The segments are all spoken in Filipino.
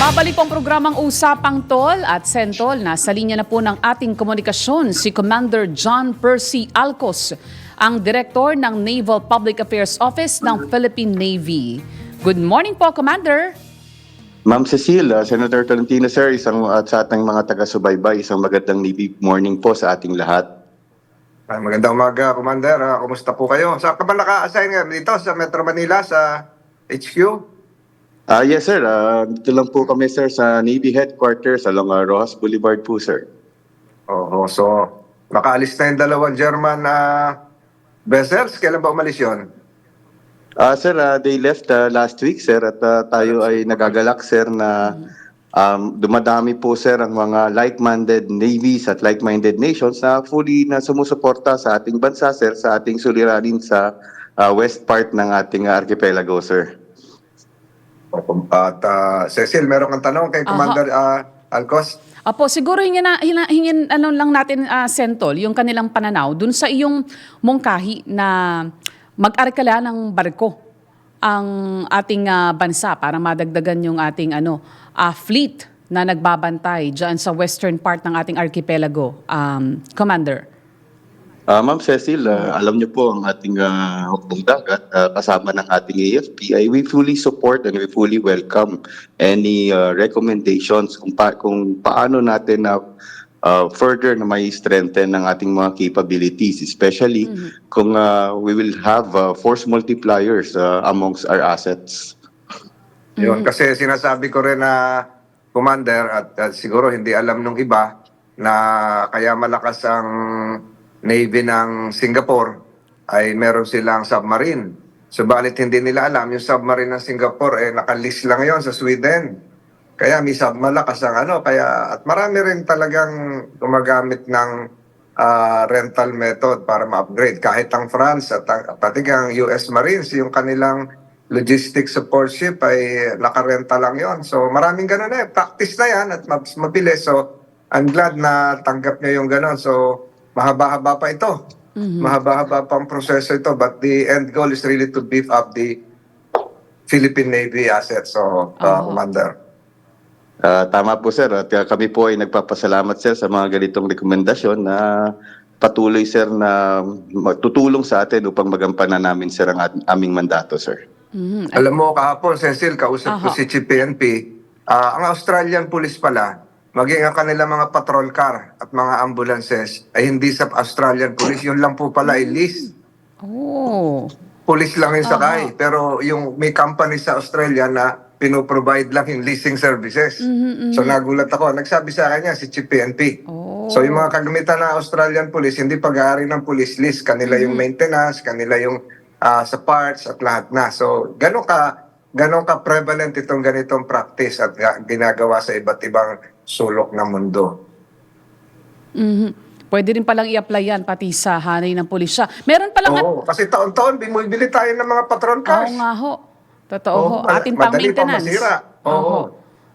Babalik po ang programang Usapang Tol at Sentol. Nasa linya na po ng ating komunikasyon si Commander John Percy Alcos, ang Direktor ng Naval Public Affairs Office ng Philippine Navy. Good morning po, Commander. Ma'am Cecile, uh, Senator Tolentino sir, isang at sa ating mga taga-subaybay, isang magandang Navy morning po sa ating lahat. Ah, magandang umaga, Commander. Ah, kumusta po kayo? Saan ka ba naka-assign nga dito sa Metro Manila, sa HQ? Ah yes sir, uh, dito lang po kami sir sa Navy Headquarters along uh, Rojas Boulevard po sir. Oo, so nakaalis na yung dalawang German na vessels. Kailan ba umalis yun? Ah sir, uh, they left uh, last week sir at uh, tayo ay nagagalak sir na um, dumadami po sir ang mga like-minded navies at like-minded nations na fully na sumusuporta sa ating bansa sir, sa ating suliranin sa uh, west part ng ating uh, archipelago sir. At ah, Cecil, meron kang tanong kay. Commander ah, Alcos? Apo, siguro hingin, na, hina- hingin ano lang natin, ah, Sentol, yung kanilang pananaw dun sa iyong mungkahi na mag-arkala ng barko ang ating ah, bansa para madagdagan yung ating ano ah, fleet na nagbabantay dyan sa western part ng ating archipelago. Um, Commander. Ah, Ma'am Cecil, ah, alam niyo po ang ating uh, hukbong dagat ah, kasama ng ating AFP ay we fully support and we fully welcome any ah, recommendations kung, pa- kung paano natin na ah, further na may strengthen ng ating mga capabilities, especially kung ah, we will have ah, force multipliers ah, amongst our assets. Yun, kasi sinasabi ko rin na commander at, at siguro hindi alam nung iba na kaya malakas ang Navy ng Singapore ay meron silang submarine. Subalit hindi nila alam, yung submarine ng Singapore eh nakalist lang yon sa Sweden. Kaya may submalakas ang ano, kaya at marami rin talagang gumagamit ng ah, rental method para ma-upgrade. Kahit ang France at ang, pati ang US Marines, yung kanilang logistics support ship ay nakarenta lang yon. So maraming ganun eh. Practice na yan at mabilis. So I'm glad na tanggap niya yung ganun. So mahaba-haba pa ito. Mahaba-haba pa ang proseso ito. But the end goal is really to beef up the Philippine Navy assets. So, uh, Commander. Ah, tama po sir at ah, kami po ay nagpapasalamat sir sa mga ganitong rekomendasyon na patuloy sir na tutulong sa atin upang magampanan namin sir ang aming mandato sir. Mhm. Alam mo, kahapon, Cecil, kausap ko Aha. si Chief PNP. Ah, ang Australian Police pala, maging ang kanilang mga patrol car at mga ambulances ay hindi sa Australian Police. Yun lang po pala ay lease. Oh. Police lang yung sakay. Pero yung may company sa Australia na pinoprovide lang yung leasing services. So nagulat ako. Nagsabi sa akin yan si Chief PNP. Oh. So yung mga kagamitan ng Australian Police, hindi pag-aari ng police list. Kanila yung maintenance, kanila yung ah, sa parts at lahat na. So gano'n ka, gano'n ka prevalent itong ganitong practice at ga- ginagawa sa iba't ibang sulok ng mundo. Mhm. Pwede rin palang i-apply yan pati sa hanay ng pulisya. Meron palang Oo, kasi taon-taon bumibili tayo ng mga patrol Oo cars. nga ho. Totoo Oo, ho. Ating pang madali maintenance. masira. Oo. Oho.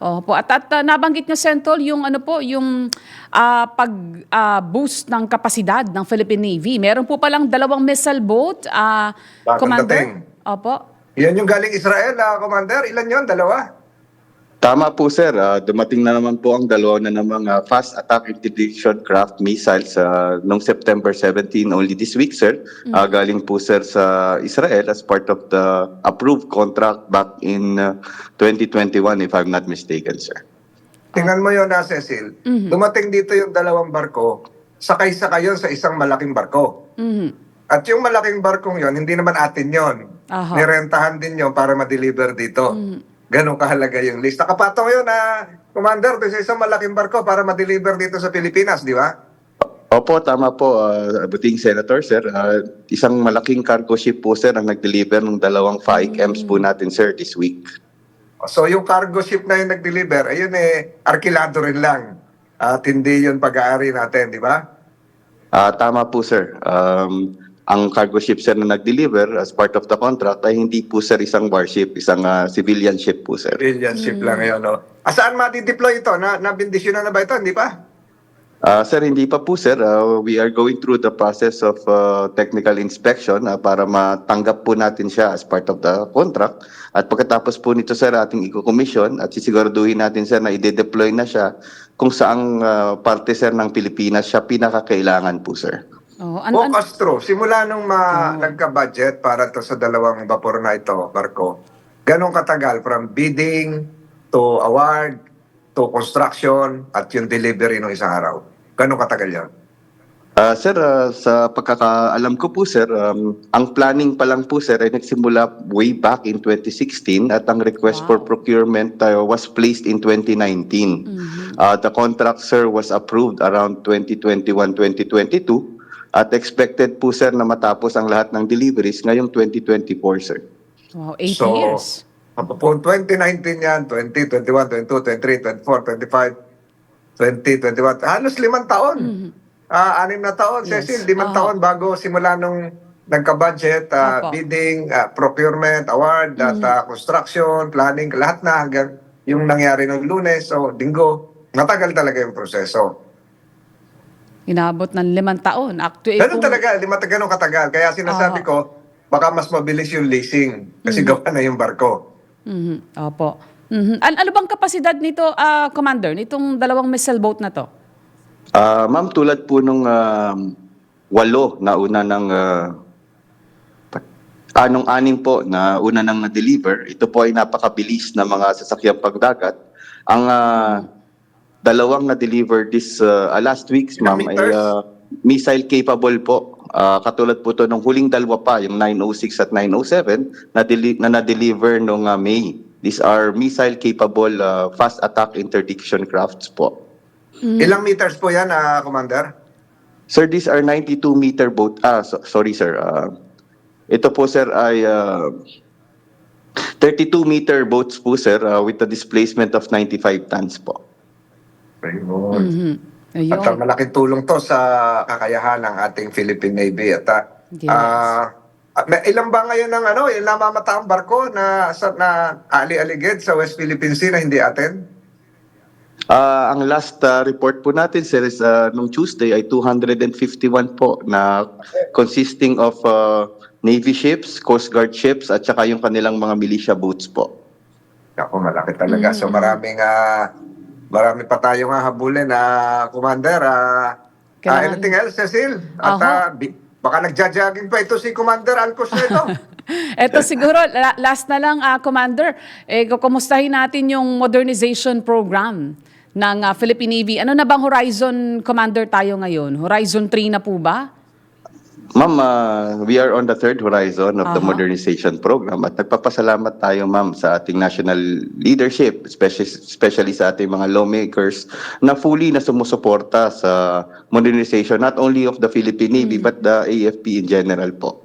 Oho po. At, at uh, nabanggit niya, Sentol, yung ano po, yung ah, pag-boost ng kapasidad ng Philippine Navy. Meron po palang dalawang missile boat, ah, Bagong Commander. dating. Opo. Yan yung galing Israel, ah, Commander. Ilan yon Dalawa? Tama po sir, Ah, dumating na naman po ang dalawa na namang ah, fast attack interdiction craft missiles uh, noong September 17 only this week sir. Ah, galing po sir sa Israel as part of the approved contract back in ah, 2021 if I'm not mistaken sir. Tingnan mo yon na, Cecil. Dumating dito yung dalawang barko, sakay-sakay yun sa isang malaking barko. Mhm. At yung malaking barkong yon hindi naman atin yon. Aha. Nirentahan din yon para ma-deliver dito. Ganon kahalaga yung list. Nakapatong yun na, Commander, doon sa isang malaking barko para ma-deliver dito sa Pilipinas, di ba? Opo, tama po, uh, buting Senator, sir. Ah, isang malaking cargo ship po, sir, ang nag-deliver ng dalawang FICAMs po natin, sir, this week. So yung cargo ship na yung nag-deliver, ayun eh, arkilado rin lang. At hindi yun pag-aari natin, di ba? Ah, tama po, sir. Um, ang cargo ship, sir, na nag-deliver as part of the contract ay hindi po, sir, isang warship, isang ah, civilian ship po, sir. Civilian ship lang yun, no? Asaan ma-deploy ito? Na, nabindisyonan na ba ito? Hindi pa? Ah, sir, hindi pa po sir. Ah, we are going through the process of ah, technical inspection ah, para matanggap po natin siya as part of the contract. At pagkatapos po nito sir, ating i-commission at sisiguraduhin natin sir na i-deploy na siya kung saang ah, parte sir ng Pilipinas siya pinakakailangan po sir. Oh, O Castro, simula nung ma- nagka-budget para to sa dalawang vapor na ito, barko, ganong katagal from bidding to award to construction at yung delivery ng isang araw? Ganong katagal yan? Ah, sir, ah, sa pagkakaalam ko po sir, um, ang planning pa lang po sir ay nagsimula way back in 2016 at ang request for Wow. procurement ah, was placed in 2019. Uh, the contract, sir, was approved around 2021-2022 at expected po, sir, na matapos ang lahat ng deliveries ngayong 2024, sir. Wow, 80 So, years. Po 2019 yan, 20, 21, 22, 23, 24, 25, 20, 21, halos limang taon. Ah, anim na taon, Yes. Cecil, limang Oo. taon bago simula nung nagka-budget, Opo. bidding, ah, procurement, award, at ah, construction, planning, lahat na hanggang yung nangyari ng lunes o linggo. Matagal talaga yung proseso. Inabot ng limang taon. Actually, Ganun talaga, lima ganun katagal. Kaya sinasabi Oo. ko, baka mas mabilis yung leasing kasi gawa na yung barko. Mhm. Opo. Mhm. An- ano bang kapasidad nito, ah, Commander, nitong dalawang missile boat na to? Ah, ma'am, tulad po nung um, walo na una ng ah, pa- anong anim po na una nang na-deliver, ito po ay napakabilis na mga sasakyang pagdagat. Ang ah, dalawang na-deliver this ah, ah, last weeks, ma'am, ay ah, missile capable po. Ah, katulad po to nung huling dalawa pa, yung 906 at 907, na, na na-deliver nung ah, May. These are missile capable ah, fast attack interdiction crafts po. Ilang meters po yan, ah, Commander? Sir, these are 92 meter boat. Ah, so- sorry sir. Ah, ito po sir ay ah, 32 meter boats po sir ah, with a displacement of 95 tons po. Ayun. Mhm. Ayun. At uh, malaking tulong to sa kakayahan ng ating Philippine Navy. At uh, Yes. ah, ah, may ilan ba ngayon ng ano, yung namamataang barko na sa na ali-aligid sa West Philippine Sea na hindi atin? Ah, ang last ah, report po natin sir is ah, nung Tuesday ay 251 po na consisting of ah, Navy ships, Coast Guard ships at saka yung kanilang mga militia boats po. Ako, malaki talaga. Mm. So maraming ah, marami pa tayong hahabulin na Commander. ah ah, Kailangan- anything else, Cecil? At bi- baka nagja-jogging pa ito si Commander Alcos na ito. Eto siguro, la- last na lang, ah, Commander, eh, kukumustahin natin yung modernization program ng ah, Philippine Navy. Ano na bang Horizon Commander tayo ngayon? Horizon 3 na po ba? Ma'am, ah, we are on the third horizon of the Aha. modernization program at nagpapasalamat tayo ma'am sa ating national leadership, especially, especially sa ating mga lawmakers na fully na sumusuporta sa modernization not only of the Philippine Navy but the AFP in general po.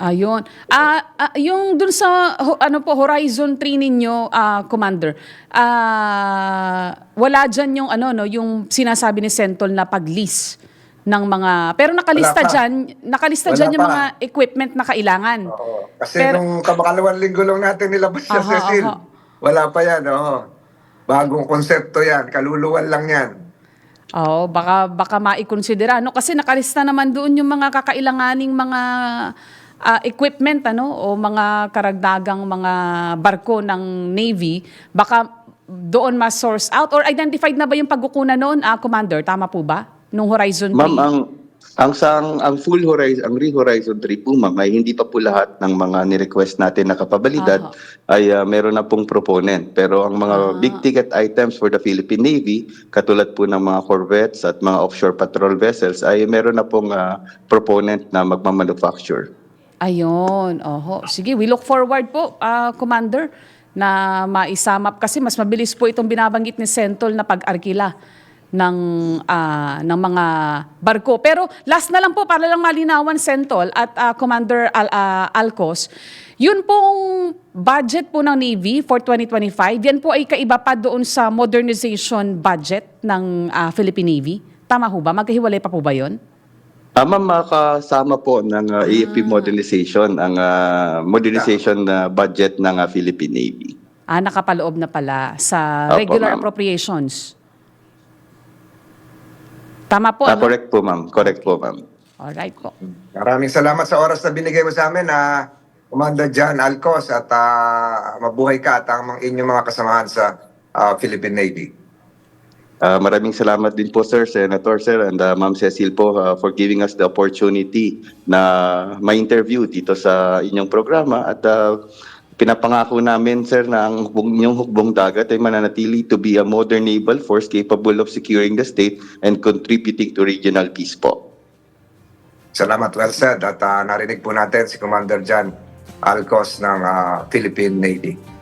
Ayun. Ah, ah, yung dun sa ho- ano po Horizon 3 ninyo, ah, Commander. Ah, wala diyan yung ano no, yung sinasabi ni Sentol na pag-lease ng mga pero nakalista Wala pa. diyan, nakalista Wala diyan yung pa. mga equipment na kailangan. Oo. Kasi Pero- nung kamakalawang linggo lang natin nilabas siya, Aha, Cecil. aha. Wala pa yan, oo. Bagong konsepto yan. Kaluluwan lang yan. Oo, baka baka maikonsidera no kasi nakalista naman doon yung mga kakailanganing mga ah, equipment ano o mga karagdagang mga barko ng Navy, baka doon ma-source out or identified na ba yung pagkukunan noon, ah, Commander? Tama po ba? Nung Horizon 3? Ma'am, ang ang sang ang full horizon, ang re-horizon 3 po ma'am ay hindi pa po lahat ng mga ni-request natin na kapabalidad Aha. ay ah, meron na pong proponent. Pero ang mga Ah. big ticket items for the Philippine Navy, katulad po ng mga corvettes at mga offshore patrol vessels ay meron na pong ah, proponent na magmamanufacture. Ayun, oho. Sige, we look forward po, ah, Commander, na maisamap kasi mas mabilis po itong binabanggit ni Sentol na pag-arkila ng ah, ng mga barko. Pero last na lang po para lang malinawan Sentol at ah, Commander Al- ah, Alcos, yun pong budget po ng Navy for 2025, yan po ay kaiba pa doon sa modernization budget ng ah, Philippine Navy. Tama ho ba? Magkahiwalay pa po ba yun? Ah, ma'am, makasama po ng ah, AFP modernization ang ah, modernization na budget ng ah, Philippine Navy. Ah, nakapaloob na pala sa Opo, regular ma'am. appropriations. Tama po, Ah, ano? correct po, ma'am. Correct po, ma'am. Alright po. Maraming salamat sa oras na binigay mo sa amin na Commander John Alcos at ah, mabuhay ka at ang mga inyong mga kasamahan sa ah, Philippine Navy. Ah, maraming salamat din po, sir, Senator, sir, and ah, Ma'am Cecil po ah, for giving us the opportunity na ma-interview dito sa inyong programa at ah, pinapangako namin, sir, na ang hukbong, inyong hukbong dagat ay mananatili to be a modern naval force capable of securing the state and contributing to regional peace po. Salamat, well said. At ah, narinig po natin si Commander John Alcos ng ah, Philippine Navy.